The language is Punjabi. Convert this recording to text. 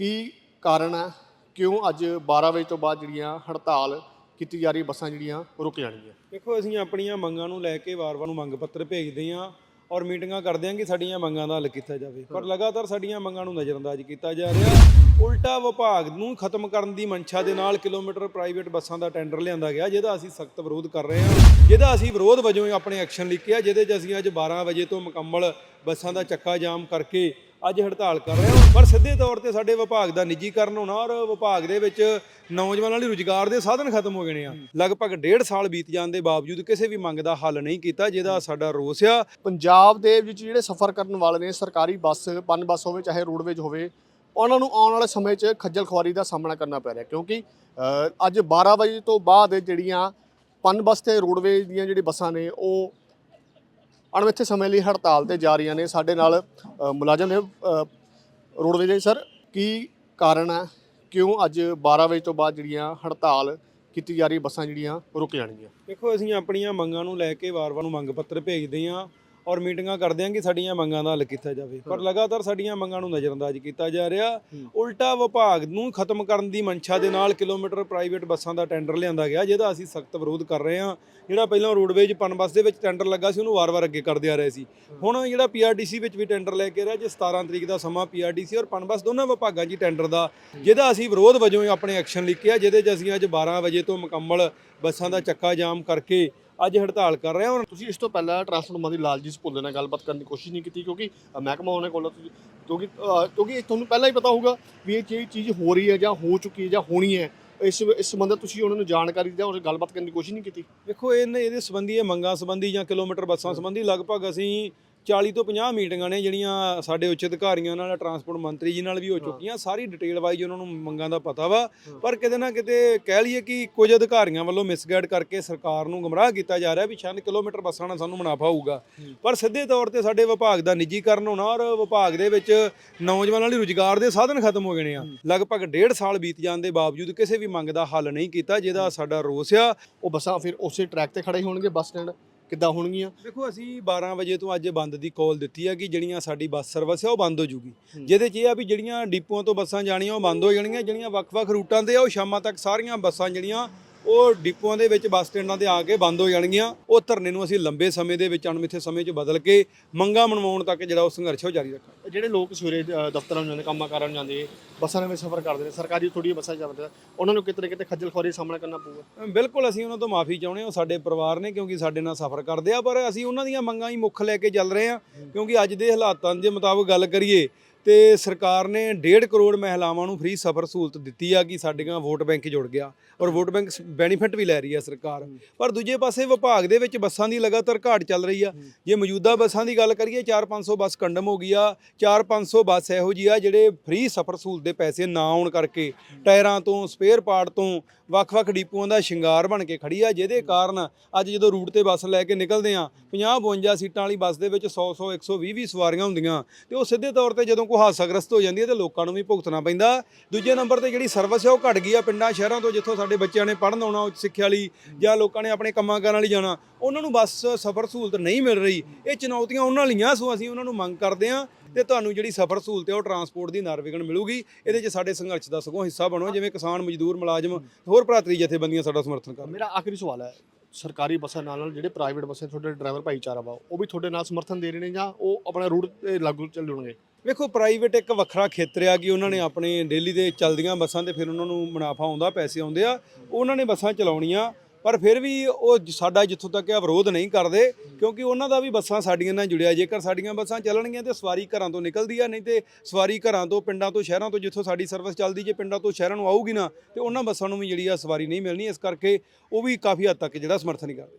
ਕੀ ਕਾਰਨ ਹੈ? ਕਿਉਂ ਅੱਜ 12 ਵਜੇ ਤੋਂ ਬਾਅਦ ਜਿਹੜੀਆਂ ਹੜਤਾਲ ਕੀਤੀ ਜਾ ਰਹੀ, ਬੱਸਾਂ ਜਿਹੜੀਆਂ ਰੁਕ ਜਾਣਗੀਆਂ? ਦੇਖੋ, ਅਸੀਂ ਆਪਣੀਆਂ ਮੰਗਾਂ ਨੂੰ ਲੈ ਕੇ ਵਾਰ-ਵਾਰ ਨੂੰ ਮੰਗ ਪੱਤਰ ਭੇਜਦੇ ਹਾਂ ਔਰ ਮੀਟਿੰਗਾਂ ਕਰਦੇ ਹਾਂ ਕਿ ਸਾਡੀਆਂ ਮੰਗਾਂ ਦਾ ਹੱਲ ਕੀਤਾ ਜਾਵੇ। ਪਰ ਲਗਾਤਾਰ ਸਾਡੀਆਂ ਮੰਗਾਂ ਨੂੰ ਨਜ਼ਰਅੰਦਾਜ਼ ਕੀਤਾ ਜਾ ਰਿਹਾ। ਉਲਟਾ ਵਿਭਾਗ ਨੂੰ ਖਤਮ ਕਰਨ ਦੀ ਮਨਸ਼ਾ ਦੇ ਨਾਲ ਕਿਲੋਮੀਟਰ ਪ੍ਰਾਈਵੇਟ ਬੱਸਾਂ ਦਾ ਟੈਂਡਰ ਲਿਆਂਦਾ ਗਿਆ, ਜਿਹਦਾ ਅਸੀਂ ਸਖਤ ਵਿਰੋਧ ਕਰ ਰਹੇ ਹਾਂ। ਜਿਹਦਾ ਅਸੀਂ ਵਿਰੋਧ ਵਜੋਂ ਆਪਣੇ ਐਕਸ਼ਨ ਲਿਖਿਆ, ਜਿਹਦੇ 'ਚ ਅਸੀਂ ਅੱਜ 12 ਵਜੇ ਤੋਂ ਮੁਕੰਮਲ ਬੱਸਾਂ ਦਾ ਚੱਕਾ ਜਾਮ ਕਰਕੇ ਅੱਜ ਹੜਤਾਲ ਕਰ ਰਹੇ ਹਾਂ। ਪਰ ਸਿੱਧੇ ਤੌਰ ਤੇ ਸਾਡੇ ਵਿਭਾਗ ਦਾ ਨਿੱਜੀਕਰਨ ਹੋਣਾ ਔਰ ਵਿਭਾਗ ਦੇ ਵਿੱਚ ਨੌਜਵਾਨਾਂ ਲਈ ਰੁਜ਼ਗਾਰ ਦੇ ਸਾਧਨ ਖਤਮ ਹੋ ਗਏ ਆ। ਲਗਭਗ ਡੇਢ ਸਾਲ ਬੀਤ ਜਾਣ ਦੇ ਬਾਵਜੂਦ ਕਿਸੇ ਵੀ ਮੰਗ ਦਾ ਹੱਲ ਨਹੀਂ ਕੀਤਾ, ਜਿਹਦਾ ਸਾਡਾ ਰੋਸ ਆ। ਪੰਜਾਬ ਦੇ ਵਿੱਚ ਜਿਹੜੇ ਸਫ਼ਰ ਕਰਨ ਵਾਲੇ ਨੇ, ਸਰਕਾਰੀ ਬੱਸ ਪਨ ਬੱਸ ਹੋਵੇ, ਚਾਹੇ ਰੋਡਵੇਜ ਹੋਵੇ, ਉਹਨਾਂ ਨੂੰ ਆਉਣ ਵਾਲੇ ਸਮੇਂ 'ਚ ਖੱਜਲ ਖੁਆਰੀ ਦਾ ਸਾਹਮਣਾ ਕਰਨਾ ਪੈ ਰਿਹਾ। ਕਿਉਂਕਿ ਅੱਜ 12 ਵਜੇ ਤੋਂ ਬਾਅਦ ਜਿਹੜੀਆਂ ਪਨ ਬੱਸ ਤੇ ਰੋਡਵੇਜ ਦੀਆਂ ਜਿਹੜੀ ਬੱਸਾਂ ਨੇ, ਉਹ ਅਣਮਿੱਥੇ ਸਮੇਂ ਲਈ ਹੜਤਾਲ ਤੇ ਜਾ ਰਹੀਆਂ ਨੇ। ਸਾਡੇ ਨਾਲ ਅ, ਮੁਲਾਜ਼ਮ ਨੇ ਰੋਡਵੇਜ ਦੇ ਸਰ ਕੀ ਕਾਰਨ ਹੈ? ਕਿਉਂ ਅੱਜ 12 ਵਜੇ ਤੋਂ ਬਾਅਦ ਜਿਹੜੀਆਂ ਹੜਤਾਲ ਕੀਤੀ ਜਾ ਰਹੀ ਬੱਸਾਂ ਜਿਹੜੀਆਂ ਰੁਕ ਜਾਣਗੀਆਂ? ਦੇਖੋ ਅਸੀਂ ਆਪਣੀਆਂ ਮੰਗਾਂ ਨੂੰ ਲੈ ਕੇ ਵਾਰ-ਵਾਰ ਨੂੰ ਮੰਗ ਪੱਤਰ ਭੇਜਦੇ ਹਾਂ। ਔਰ ਮੀਟਿੰਗਾਂ ਕਰਦੇ ਹਾਂ ਕਿ ਸਾਡੀਆਂ ਮੰਗਾਂ ਦਾ ਹੱਲ ਕੀਤਾ ਜਾਵੇ। ਪਰ ਲਗਾਤਾਰ ਸਾਡੀਆਂ ਮੰਗਾਂ ਨੂੰ ਨਜ਼ਰਅੰਦਾਜ਼ ਕੀਤਾ ਜਾ ਰਿਹਾ। ਉਲਟਾ ਵਿਭਾਗ ਨੂੰ ਖਤਮ ਕਰਨ ਦੀ ਮਨਸ਼ਾ ਦੇ ਨਾਲ ਕਿਲੋਮੀਟਰ ਪ੍ਰਾਈਵੇਟ ਬੱਸਾਂ ਦਾ ਟੈਂਡਰ ਲਿਆਂਦਾ ਗਿਆ ਜਿਹਦਾ ਅਸੀਂ ਸਖਤ ਵਿਰੋਧ ਕਰ ਰਹੇ ਹਾਂ ਜਿਹੜਾ ਪਹਿਲਾਂ ਰੋਡਵੇਜ ਪਨ ਬੱਸ ਦੇ ਵਿੱਚ ਟੈਂਡਰ ਲੱਗਾ ਸੀ ਉਹਨੂੰ ਵਾਰ-ਵਾਰ ਅੱਗੇ ਕਰਦੇ ਆ ਰਹੇ ਸੀ। ਹੁਣ ਜਿਹੜਾ ਪੀਆਰਟੀਸੀ ਵਿੱਚ ਵੀ ਟੈਂਡਰ ਲੈ ਕੇ ਰਿਹਾ ਜੇ 17 ਤਰੀਕ ਦਾ ਸਮਾਂ ਪੀਆਰਟੀਸੀ ਔਰ ਪਨ ਬੱਸ ਦੋਨਾਂ ਵਿਭਾਗਾਂ 'ਚ ਟੈਂਡਰ ਦਾ ਜਿਹਦਾ ਅਸੀਂ ਵਿਰੋਧ ਵਜੋਂ ਆਪਣੇ ਐਕਸ਼ਨ ਲਿਖਿਆ ਜਿਹਦੇ 'ਚ ਅਸੀਂ ਅੱਜ 12 ਵਜੇ ਤੋਂ ਮੁਕੰਮਲ ਬੱਸਾਂ ਦਾ ਚੱਕਾ ਜਾਮ ਕਰਕੇ ਅੱਜ ਹੜਤਾਲ ਕਰ ਰਹੇ ਹਾਂ ਤੁਸੀਂ ਇਸ ਤੋਂ ਪਹਿਲਾਂ ਟਰਾਂਸਫਾਰਮਰ ਦੀ ਲਾਲਜੀ ਭੁੱਲੇ ਨਾਲ ਗੱਲਬਾਤ ਕਰਨ ਦੀ ਕੋਸ਼ਿਸ਼ ਨਹੀਂ ਕੀਤੀ ਕਿਉਂਕਿ ਮਹਿਕਮਾ ਉਹਨੇ ਕੋਲ ਤੁਸੀਂ ਕਿਉਂਕਿ ਕਿਉਂਕਿ ਤੁਹਾਨੂੰ ਪਹਿਲਾਂ ਹੀ ਪਤਾ ਹੋਊਗਾ ਵੀ ਇਹ ਚੀਜ਼ ਚੀਜ਼ ਹੋ ਰਹੀ ਹੈ ਜਾਂ ਹੋ ਚੁੱਕੀ ਹੈ ਜਾਂ ਹੋਣੀ ਹੈ ਇਸ ਇਸ ਸੰਬੰਧਤ ਤੁਸੀਂ ਉਹਨਾਂ ਨੂੰ ਜਾਣਕਾਰੀ ਜਾਂ ਉਹ ਗੱਲਬਾਤ ਕਰਨ ਦੀ ਕੋਸ਼ਿਸ਼ ਨਹੀਂ ਕੀਤੀ। ਦੇਖੋ ਇਹਨੇ ਇਹਦੇ ਸੰਬੰਧੀ ਇਹ ਮੰਗਾਂ ਸੰਬੰਧੀ ਜਾਂ ਕਿਲੋਮੀਟਰ ਬੱਸਾਂ ਸੰਬੰਧੀ ਲਗਭਗ ਅਸੀਂ 40 ਤੋਂ 50 ਮੀਟਿੰਗਾਂ ਨੇ ਜਿਹੜੀਆਂ ਸਾਡੇ ਉੱਚ ਅਧਿਕਾਰੀਆਂ ਨਾਲ ਟਰਾਂਸਪੋਰਟ ਮੰਤਰੀ ਜੀ ਨਾਲ ਵੀ ਹੋ ਚੁੱਕੀਆਂ। ਸਾਰੀ ਡਿਟੇਲ ਵਾਈਜ਼ ਉਹਨਾਂ ਨੂੰ ਮੰਗਾਂ ਦਾ ਪਤਾ ਵਾ। ਪਰ ਕਿਤੇ ਨਾ ਕਿਤੇ ਕਹਿ ਲਈਏ ਕਿ ਕੁਝ ਅਧਿਕਾਰੀਆਂ ਵੱਲੋਂ ਮਿਸਗਾਈਡ ਕਰਕੇ ਸਰਕਾਰ ਨੂੰ ਗੁੰਮਰਾਹ ਕੀਤਾ ਜਾ ਰਿਹਾ ਵੀ ਸ਼ਾਇਦ ਕਿਲੋਮੀਟਰ ਬੱਸਾਂ ਨਾਲ ਸਾਨੂੰ ਮੁਨਾਫਾ ਹੋਊਗਾ। ਪਰ ਸਿੱਧੇ ਤੌਰ ਤੇ ਸਾਡੇ ਵਿਭਾਗ ਦਾ ਨਿੱਜੀਕਰਨ ਹੋਣਾ ਔਰ ਵਿਭਾਗ ਦੇ ਵਿੱਚ ਨੌਜਵਾਨਾਂ ਲਈ ਰੁਜ਼ਗਾਰ ਦੇ ਸਾਧਨ ਖਤਮ ਹੋ ਗਏ ਆ। ਲਗਭਗ ਡੇਢ ਸਾਲ ਬੀਤ ਜਾਣ ਦੇ ਬਾਵਜੂਦ ਕਿਸੇ ਵੀ ਮੰਗ ਦਾ ਹੱਲ ਨਹੀਂ ਕੀਤਾ ਜਿਹਦਾ ਸਾਡਾ ਰੋਸ ਆ। ਉਹ ਬੱਸਾਂ ਫਿਰ ਉਸੇ ਟਰੈਕ ਤੇ ਖੜੇ ਹੋਣਗੇ ਬੱਸ ਸਟੈਂਡ। ਕਿੱਦਾਂ ਹੋਣਗੀਆਂ? ਦੇਖੋ ਅਸੀਂ 12 ਵਜੇ ਤੋਂ ਅੱਜ ਬੰਦ ਦੀ ਕਾਲ ਦਿੱਤੀ ਹੈ ਕਿ ਜਿਹੜੀਆਂ ਸਾਡੀ ਬੱਸ ਸਰਵਿਸ ਹੈ ਉਹ ਬੰਦ ਹੋ ਜੂਗੀ। ਜਿਹਦੇ 'ਚ ਇਹ ਆ ਵੀ ਜਿਹੜੀਆਂ ਡਿਪੂਆਂ ਤੋਂ ਬੱਸਾਂ ਜਾਣੀਆਂ ਉਹ ਬੰਦ ਹੋ ਜਾਣਗੀਆਂ ਜਿਹੜੀਆਂ ਵੱਖ-ਵੱਖ ਰੂਟਾਂ ਤੇ ਆ ਉਹ ਸ਼ਾਮਾਂ ਤੱਕ ਸਾਰੀਆਂ ਬੱਸਾਂ ਜਿਹੜੀਆਂ ਉਹ ਡਿਪੂਆਂ ਦੇ ਵਿੱਚ ਬੱਸ ਸਟੈਂਡਾਂ ਤੇ ਆ ਕੇ ਬੰਦ ਹੋ ਜਾਣਗੀਆਂ। ਉਹ ਧਰਨੇ ਨੂੰ ਅਸੀਂ ਲੰਬੇ ਸਮੇਂ ਦੇ ਵਿੱਚ ਅਣਮਿੱਥੇ ਸਮੇਂ 'ਚ ਬਦਲ ਕੇ ਮੰਗਾਂ ਮਨਵਾਉਣ ਤੱਕ ਜਿਹੜਾ ਉਹ ਸੰਘਰਸ਼ ਉਹ ਜਾਰੀ ਰੱਖਾਂਗੇ। ਜਿਹੜੇ ਲੋਕ ਸਵੇਰੇ ਅ, ਦਫ਼ਤਰਾਂ ਨੂੰ ਜਾਂਦੇ ਕੰਮਾਂ ਕਾਰਾਂ ਨੂੰ ਜਾਂਦੇ ਬੱਸਾਂ ਦੇ ਵਿੱਚ ਸਫ਼ਰ ਕਰਦੇ ਨੇ ਸਰਕਾਰੀ ਥੋੜੀਆਂ ਬੱਸਾਂ ਚੱਲਦੀਆਂ ਉਹਨਾਂ ਨੂੰ ਕਿਤੇ ਨਾ ਕਿਤੇ ਖੱਜਲ ਖੁਆਰੀ ਦਾ ਸਾਹਮਣਾ ਕਰਨਾ ਪਊਗਾ। ਬਿਲਕੁਲ ਅਸੀਂ ਉਹਨਾਂ ਤੋਂ ਮਾਫੀ ਚਾਹੁੰਦੇ ਹਾਂ। ਉਹ ਸਾਡੇ ਪਰਿਵਾਰ ਨੇ ਕਿਉਂਕਿ ਸਾਡੇ ਨਾਲ ਸਫ਼ਰ ਕਰਦੇ ਆ ਪਰ ਅਸੀਂ ਉਹਨਾਂ ਦੀਆਂ ਮੰਗਾਂ ਹੀ ਮੁੱਖ ਲੈ ਕੇ ਚੱਲ ਰਹੇ ਹਾਂ। ਕਿਉਂਕਿ ਅੱਜ ਦੇ ਹਾਲਾਤਾਂ ਦੇ ਮੁਤਾਬਕ ਗੱਲ ਕਰੀਏ ਤੇ ਸਰਕਾਰ ਨੇ 1.5 ਕਰੋੜ ਮਹਿਲਾਵਾਂ ਨੂੰ ਫ੍ਰੀ ਸਫ਼ਰ ਸਹੂਲਤ ਦਿੱਤੀ ਆ ਕਿ ਸਾਡੀਆਂ ਵੋਟ ਬੈਂਕ ਜੁੜ ਗਿਆ ਔਰ ਵੋਟ ਬੈਂਕ ਬੈਨੀਫਿਟ ਵੀ ਲੈ ਰਹੀ ਆ ਸਰਕਾਰ। ਪਰ ਦੂਜੇ ਪਾਸੇ ਵਿਭਾਗ ਦੇ ਵਿੱਚ ਬੱਸਾਂ ਦੀ ਲਗਾਤਾਰ ਘਾਟ ਚੱਲ ਰਹੀ ਆ। ਜੇ ਮੌਜੂਦਾ ਬੱਸਾਂ ਦੀ ਗੱਲ ਕਰੀਏ 4-500 ਬੱਸ ਕੰਡਮ ਹੋ ਗਈ ਆ। 4-500 ਬੱਸ ਇਹੋ ਜੀ ਆ ਜਿਹੜੇ ਫ੍ਰੀ ਸਫ਼ਰ ਸਹੂਲਤ ਦੇ ਪੈਸੇ ਨਾ ਆਉਣ ਕਰਕੇ ਟਾਇਰਾਂ ਤੋਂ ਸਪੇਅਰ ਪਾਰਟ ਤੋਂ ਵੱਖ-ਵੱਖ ਡਿਪੂਆਂ ਦਾ ਸ਼ਿੰਗਾਰ ਬਣ ਕੇ ਖੜੀ ਆ ਜਿਹਦੇ ਕਾਰਨ ਅੱਜ ਜਦੋਂ ਰੂਟ ਤੇ ਬੱਸ ਲੈ ਕੇ ਨਿਕਲਦੇ ਆ 50-52 ਸੀਟਾਂ ਵਾਲੀ ਬੱਸ ਦੇ ਵਿੱਚ 100-100 120 ਵੀ ਸਵਾਰੀਆਂ ਹੁੰਦੀਆਂ ਤੇ ਉਹ ਸਿੱਧੇ ਤੌਰ ਤੇ ਜਦੋਂ ਕੋਈ ਹਾਦਸਾਗ੍ਰਸਤ ਹੋ ਜਾਂਦੀ ਹੈ ਤੇ ਲੋਕਾਂ ਨੂੰ ਵੀ ਭੁਗਤਣਾ ਪੈਂਦਾ। ਦੂਜੇ ਨੰਬਰ ਤੇ ਜਿਹੜੀ ਸਰਵਿਸ ਹੈ ਉਹ ਘਟ ਗਈ ਆ ਪਿੰਡਾਂ, ਸ਼ਹਿਰਾਂ ਤੋਂ ਜਿੱਥੋਂ ਸਾਡੇ ਬੱਚਿਆਂ ਨੇ ਪੜ੍ਹਨ ਆਉਣਾ, ਉੱਚ ਸਿੱਖਿਆ ਲਈ ਜਾਂ ਲੋਕਾਂ ਨੇ ਆਪਣੇ ਕੰਮਾਂ ਕਾਰਾਂ ਲਈ ਜਾਣਾ, ਉਹਨਾਂ ਨੂੰ ਬੱਸ ਸਫ਼ਰ ਸਹੂਲਤ ਨਹੀਂ ਮਿਲ ਰਹੀ। ਇਹ ਚੁਣੌਤੀਆਂ ਉਹਨਾਂ ਲਈਆਂ, ਸੋ ਅਸੀਂ ਉਹਨਾਂ ਨੂੰ ਮੰਗ ਕਰਦੇ ਹਾਂ ਤੇ ਤੁਹਾਨੂੰ ਜਿਹੜੀ ਸਫ਼ਰ ਸਹੂਲਤ ਹੈ ਉਹ ਟਰਾਂਸਪੋਰਟ ਦੀ ਨਰਵਿਗਣ ਮਿਲੂਗੀ। ਇਹਦੇ 'ਚ ਸਾਡੇ ਸੰਘਰਸ਼ ਦਾ ਸਗੋਂ ਹਿੱਸਾ ਬਣੋ, ਜਿਵੇਂ ਕਿਸਾਨ, ਮਜ਼ਦੂਰ, ਮੁਲਾਜ਼ਮ, ਹੋਰ ਭਰਾਤਰੀ ਜਥੇਬੰਦੀਆਂ ਸਾਡਾ ਸਮਰਥਨ ਕਰਨ ਮੇਰਾ ਆਖਰੀ ਸਵਾਲ ਹੈ, ਸਰਕਾਰੀ ਬੱਸਾਂ ਨਾਲ ਨਾਲ ਜਿਹੜੇ ਪ੍ਰਾਈਵੇਟ ਬੱਸਾਂ, ਤੁਹਾਡੇ ਡਰਾਈਵਰ ਭਾਈਚਾਰਾ ਵਾ, ਉਹ ਵੀ ਤੁਹਾਡੇ ਨਾਲ ਸਮਰਥਨ ਦੇ ਰਹੇ ਨੇ ਜਾਂ ਉਹ ਆਪਣਾ ਰੂਟ ਤੇ ਲਾਗੂ ਚੱਲਣਗੇ? ਵੇਖੋ ਪ੍ਰਾਈਵੇਟ ਇੱਕ ਵੱਖਰਾ ਖੇਤਰ ਆ ਕਿ ਉਹਨਾਂ ਨੇ ਆਪਣੇ ਡੇਲੀ ਦੇ ਚੱਲਦੀਆਂ ਬੱਸਾਂ ਤੇ ਫਿਰ ਉਹਨਾਂ ਨੂੰ ਮੁਨਾਫਾ ਆਉਂਦਾ, ਪੈਸੇ ਆਉਂਦੇ ਆ। ਉਹਨਾਂ ਨੇ ਬੱਸਾਂ ਚਲਾਉਣੀਆਂ, ਪਰ ਫਿਰ ਵੀ ਉਹ ਸਾਡਾ ਜਿੱਥੋਂ ਤੱਕ ਆ ਵਿਰੋਧ ਨਹੀਂ ਕਰਦੇ, ਕਿਉਂਕਿ ਉਹਨਾਂ ਦਾ ਵੀ ਬੱਸਾਂ ਸਾਡੀਆਂ ਨਾਲ ਜੁੜਿਆ। ਜੇਕਰ ਸਾਡੀਆਂ ਬੱਸਾਂ ਚੱਲਣਗੀਆਂ ਤੇ ਸਵਾਰੀ ਘਰਾਂ ਤੋਂ ਨਿਕਲਦੀ ਆ ਨਹੀਂ ਤੇ ਸਵਾਰੀ ਘਰਾਂ ਤੋਂ, ਪਿੰਡਾਂ ਤੋਂ, ਸ਼ਹਿਰਾਂ ਤੋਂ ਜਿੱਥੋਂ ਸਾਡੀ ਸਰਵਿਸ ਚੱਲਦੀ, ਜੇ ਪਿੰਡਾਂ ਤੋਂ, ਸ਼ਹਿਰਾਂ ਨੂੰ ਆਊਗੀ ਨਾ, ਤੇ ਉਹਨਾਂ ਬੱਸਾਂ ਨੂੰ ਵੀ ਜਿਹੜੀ ਆ ਸਵਾਰੀ ਨਹੀਂ ਮਿਲਣੀ। ਇਸ ਕਰਕੇ ਉਹ ਵੀ ਕਾਫੀ ਹੱਦ ਤੱਕ ਜਿਹੜਾ ਸਮਰਥਨ ਨਹੀਂ ਕਰਦੇ।